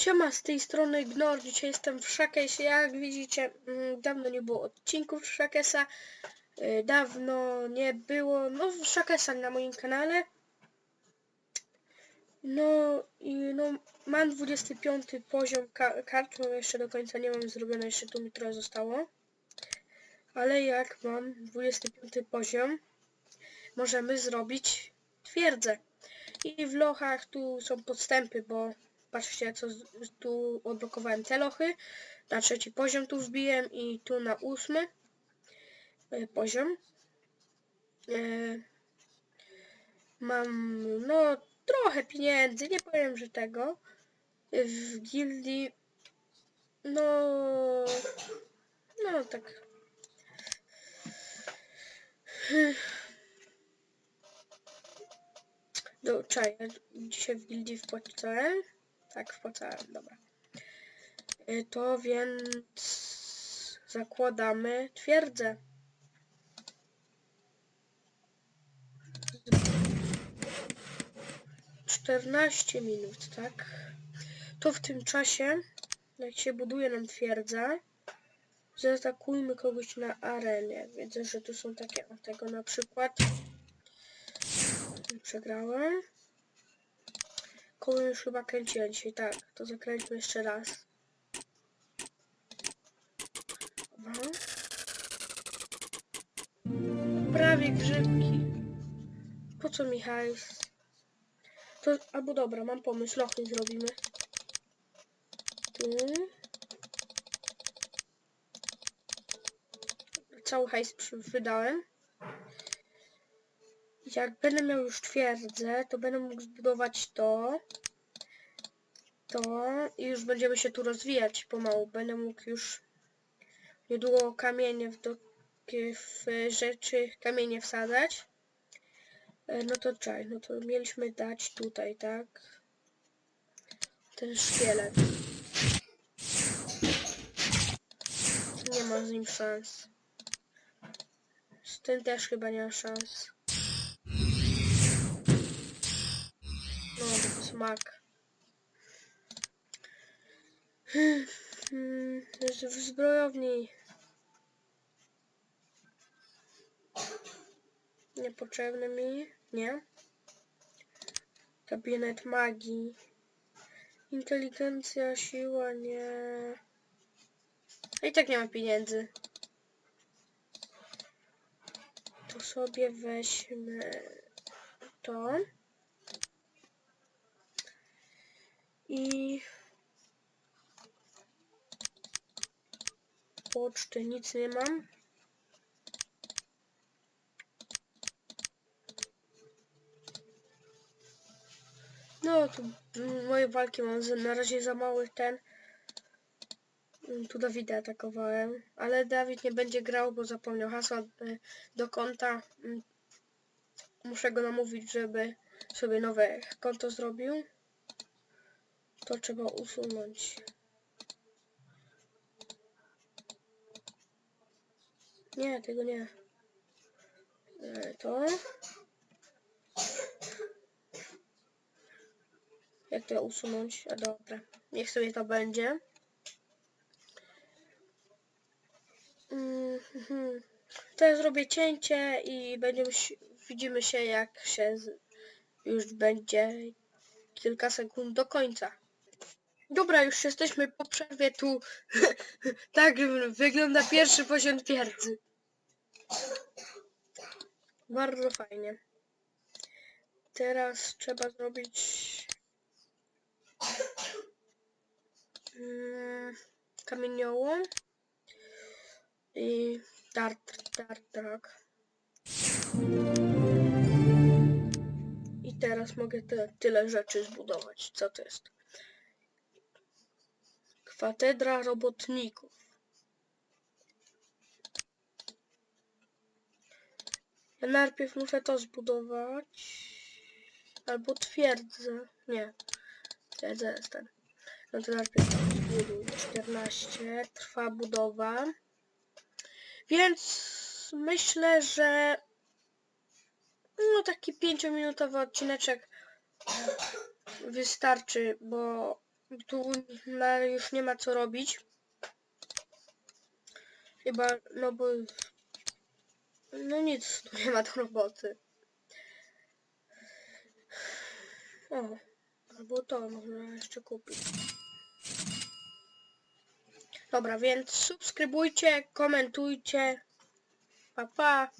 Siema, z tej strony Gnor, dzisiaj jestem w Szakesie, jak widzicie, mm, dawno nie było odcinków Szakesa, y, dawno nie było, no Szakesa na moim kanale. No i no, mam 25 poziom ka kart, no jeszcze do końca nie mam zrobione, jeszcze tu mi trochę zostało. Ale jak mam 25 poziom, możemy zrobić twierdzę. I w lochach tu są podstępy, bo patrzcie co z- tu odblokowałem te lochy. Na trzeci poziom tu wbiłem i tu na ósmy e, poziom. E, mam no trochę pieniędzy, nie powiem, że tego. W gildii no no tak Do, czaj, dzisiaj w gildii wpłacałem? Tak, wpłacałem, dobra. Y, To więc zakładamy twierdzę. Czternaście minut, tak? To w tym czasie, jak się buduje nam twierdza, zaatakujmy kogoś na arenie. Widzę, że tu są takie, tego na przykład. Przegrałem. Koło już chyba kręciłem dzisiaj, tak. To zakręćmy jeszcze raz. Dobra. Prawie grzybki. Po co mi hajs? To, albo dobra, mam pomysł, lochy zrobimy. Tu. Cały hajs wydałem. Jak będę miał już twierdzę, to będę mógł zbudować to. To i już będziemy się tu rozwijać pomału. Będę mógł już niedługo kamienie w, do, w rzeczy kamienie wsadzać. E, No to czaj, no to mieliśmy dać tutaj, tak? Ten szkielet. Nie ma z nim szans. Z tym też chyba nie ma szans. To smak. W zbrojowni. Niepotrzebny mi, nie? Gabinet magii. Inteligencja, siła, nie. I tak nie ma pieniędzy. To sobie weźmy to. I poczty nic nie mam. No tu moje walki mam na razie za mały ten. Tu Dawida atakowałem, ale Dawid nie będzie grał, bo zapomniał hasła e, do konta. Mm, Muszę go namówić, żeby sobie nowe konto zrobił. To trzeba usunąć. Nie, tego nie. E, To. Jak to usunąć? A dobra. Niech sobie to będzie. Mhm. Teraz zrobię cięcie i będziemy widzimy się jak się już będzie kilka sekund do końca. Dobra, już jesteśmy po przerwie tu. tak wygląda pierwszy poziom twierdzy. Bardzo fajnie. Teraz trzeba zrobić mm, i dart, dart, tak. I teraz mogę te, tyle rzeczy zbudować. Co to jest? Kwatedra robotników. Ja najpierw muszę to zbudować. Albo twierdzę. Nie. Twierdzę jest ten. No to najpierw zbuduj. 14. Trwa budowa. Więc myślę, że no taki 5-minutowy odcineczek wystarczy, bo tu już nie ma co robić. Chyba, no bo... No nic, tu nie ma do roboty. O, albo to można jeszcze kupić. Dobra, więc subskrybujcie, komentujcie. Pa, pa.